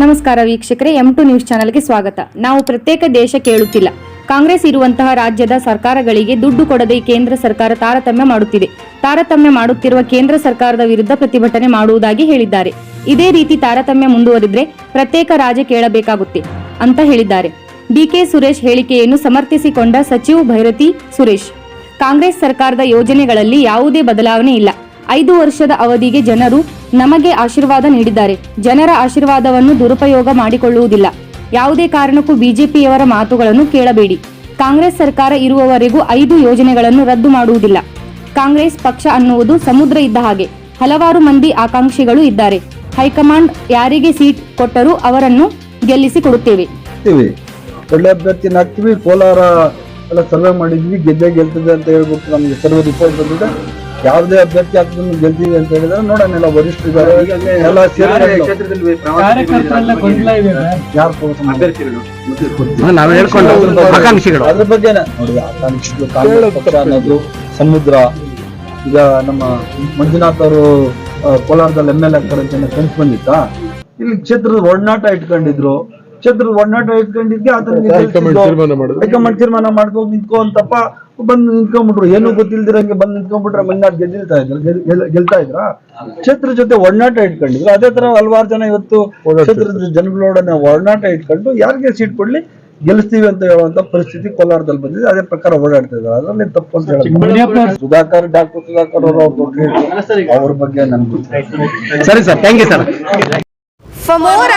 ನಮಸ್ಕಾರ ವೀಕ್ಷಕರೇ M two news ಚಾನೆಲ್ಗೆ ಸ್ವಾಗತ. ನಾವು ಪ್ರತ್ಯೇಕ ದೇಶ ಕೇಳುತ್ತಿಲ್ಲ. ಕಾಂಗ್ರೆಸ್ ಇರುವಂತಹ ರಾಜ್ಯದ ಸರ್ಕಾರಗಳಿಗೆ ದುಡ್ಡು ಕೊಡದೆ ಕೇಂದ್ರ ಸರ್ಕಾರ ತಾರತಮ್ಯ ಮಾಡುತ್ತಿದೆ. ತಾರತಮ್ಯ ಮಾಡುತ್ತಿರುವ ಕೇಂದ್ರ ಸರ್ಕಾರದ ವಿರುದ್ಧ ಪ್ರತಿಭಟನೆ ಮಾಡುವುದಾಗಿ ಹೇಳಿದ್ದಾರೆ. ಇದೇ ರೀತಿ ತಾರತಮ್ಯ ಮುಂದುವರಿದ್ರೆ ಪ್ರತ್ಯೇಕ ರಾಜ್ಯ ಕೇಳಬೇಕಾಗುತ್ತೆ ಅಂತ ಹೇಳಿದ್ದಾರೆ. ಡಿಕೆ ಸುರೇಶ್ ಹೇಳಿಕೆಯನ್ನು ಸಮರ್ಥಿಸಿಕೊಂಡ ಸಚಿವ ಭೈರತಿ ಸುರೇಶ್. ಕಾಂಗ್ರೆಸ್ ಸರ್ಕಾರದ ಯೋಜನೆಗಳಲ್ಲಿ ಯಾವುದೇ ಬದಲಾವಣೆ ಇಲ್ಲ. ಐದು ವರ್ಷದ ಅವಧಿಗೆ ಜನರು ನಮಗೆ ಆಶೀರ್ವಾದ ನೀಡಿದ್ದಾರೆ. ಜನರ ಆಶೀರ್ವಾದವನ್ನು ದುರುಪಯೋಗ ಮಾಡಿಕೊಳ್ಳುವುದಿಲ್ಲ. ಯಾವುದೇ ಕಾರಣಕ್ಕೂ ಬಿಜೆಪಿಯವರ ಮಾತುಗಳನ್ನು ಕೇಳಬೇಡಿ. ಕಾಂಗ್ರೆಸ್ ಸರ್ಕಾರ ಇರುವವರೆಗೂ ಐದು ಯೋಜನೆಗಳನ್ನು ರದ್ದು ಮಾಡುವುದಿಲ್ಲ. ಕಾಂಗ್ರೆಸ್ ಪಕ್ಷ ಅನ್ನುವುದು ಸಮುದ್ರ ಇದ್ದ ಹಾಗೆ. ಹಲವಾರು ಮಂದಿ ಆಕಾಂಕ್ಷಿಗಳು ಇದ್ದಾರೆ. ಹೈಕಮಾಂಡ್ ಯಾರಿಗೆ ಸೀಟ್ ಕೊಟ್ಟರೂ ಅವರನ್ನು ಗೆಲ್ಲಿಸಿ ಕೊಡುತ್ತೇವೆ. ಒಳ್ಳೆ ಅಭ್ಯರ್ಥಿನ ಕೋಲಾರ ಎಲ್ಲ ಸರ್ವೆ ಮಾಡಿದ್ವಿ. ಗೆದ್ದೆ ಗೆಲ್ತದೆ ಅಂತ ಹೇಳ್ಬಿಟ್ಟು ನಮಗೆ ಸರ್ವೆ ರಿಪೋರ್ಟ್ ಬಂದಿದೆ. ಯಾವುದೇ ಅಭ್ಯರ್ಥಿ ಆಗ್ತದೆ ಗೆಲ್ತೀವಿ ಅಂತ ಹೇಳಿದ್ರೆ ನೋಡೋಣ ಎಲ್ಲ ವರಿಷ್ಠರಿದ್ದಾರೆ. ಎಲ್ಲ ಸೇರಿ ಕಾರ್ಯಕರ್ತರೆಲ್ಲ ಗೊಂದಲ ಇದೆ? ಯಾರು ನಾವು ಹೇಳ್ಕೊಂಡು ಆಕಾಂಕ್ಷಿಗಳು. ಅದ್ರ ಬಗ್ಗೆನೇ ನೋಡಿ ಆಕಾಂಕ್ಷಿಗಳು ಕಾಂಗ್ರೆಸ್ ಪಕ್ಷ ಅನ್ನೋದು ಸಮುದ್ರ. ಈಗ ನಮ್ಮ ಮಂಜುನಾಥ್ ಅವರು ಕೋಲಾರದಲ್ಲಿ ಎಂ ಎಲ್ ಆಗ್ತಾರೆ ಅಂತ ಫ್ರೆಂಡ್ಸ್ ಬಂದಿತ್ತಾ? ಇಲ್ಲಿ ಕ್ಷೇತ್ರದ ಒಡನಾಟ ಇಟ್ಕೊಂಡಿದ್ರು. ಕ್ಷೇತ್ರದ ಒಡನಾಟ ಇಟ್ಕೊಂಡಿದ್ದೆ ಹೈಕಮಾಂಡ್ ತೀರ್ಮಾನ ಮಾಡ್ಕೊಂಡು ನಿಂತ್ಕೊ ಅಂತಪ್ಪ ಬಂದು ನಿಂತ್ಕೊಂಡ್ಬಿಟ್ರು. ಏನು ಗೊತ್ತಿಲ್ದಿರಂಗೆ ಬಂದು ನಿಂತ್ಕೊಂಡ್ಬಿಟ್ರೆ ಮಂಜುನಾಥ್ ಗೆದ್ದಿಲ್ತಾ ಇದ್ರ? ಗೆಲ್- ಗೆಲ್- ಗೆಲ್ತಾ ಇದ್ರ? ಕ್ಷೇತ್ರ ಜೊತೆ ಒಡನಾಟ ಇಟ್ಕೊಂಡಿದ್ರು. ಅದೇ ತರ ಹಲವಾರು ಜನ ಇವತ್ತು ಕ್ಷೇತ್ರದ ಜನಗಳೊಡನೆ ಒಡನಾಟ ಇಟ್ಕೊಂಡು ಯಾರಿಗೆ ಸೀಟ್ ಕೊಡ್ಲಿ ಗೆಲ್ಲಿಸ್ತೀವಿ ಅಂತ ಹೇಳುವಂತ ಪರಿಸ್ಥಿತಿ ಕೋಲಾರದಲ್ಲಿ ಬಂದಿದೆ. ಅದೇ ಪ್ರಕಾರ ಓಡಾಡ್ತಾ ಇದ್ದಾರೆ. ಅದ್ರಲ್ಲಿ ತಪ್ಪು ಅಂತ ಹೇಳಿ ಸುಧಾಕರ್ ಡಾಕ್ಟರ್ ಸುಧಾಕರ್ ಅವರು ಅವ್ರ ಬಗ್ಗೆ ಅವ್ರ ಬಗ್ಗೆ ನನ್ಗೆ ಸರಿ sir thank you sir. For more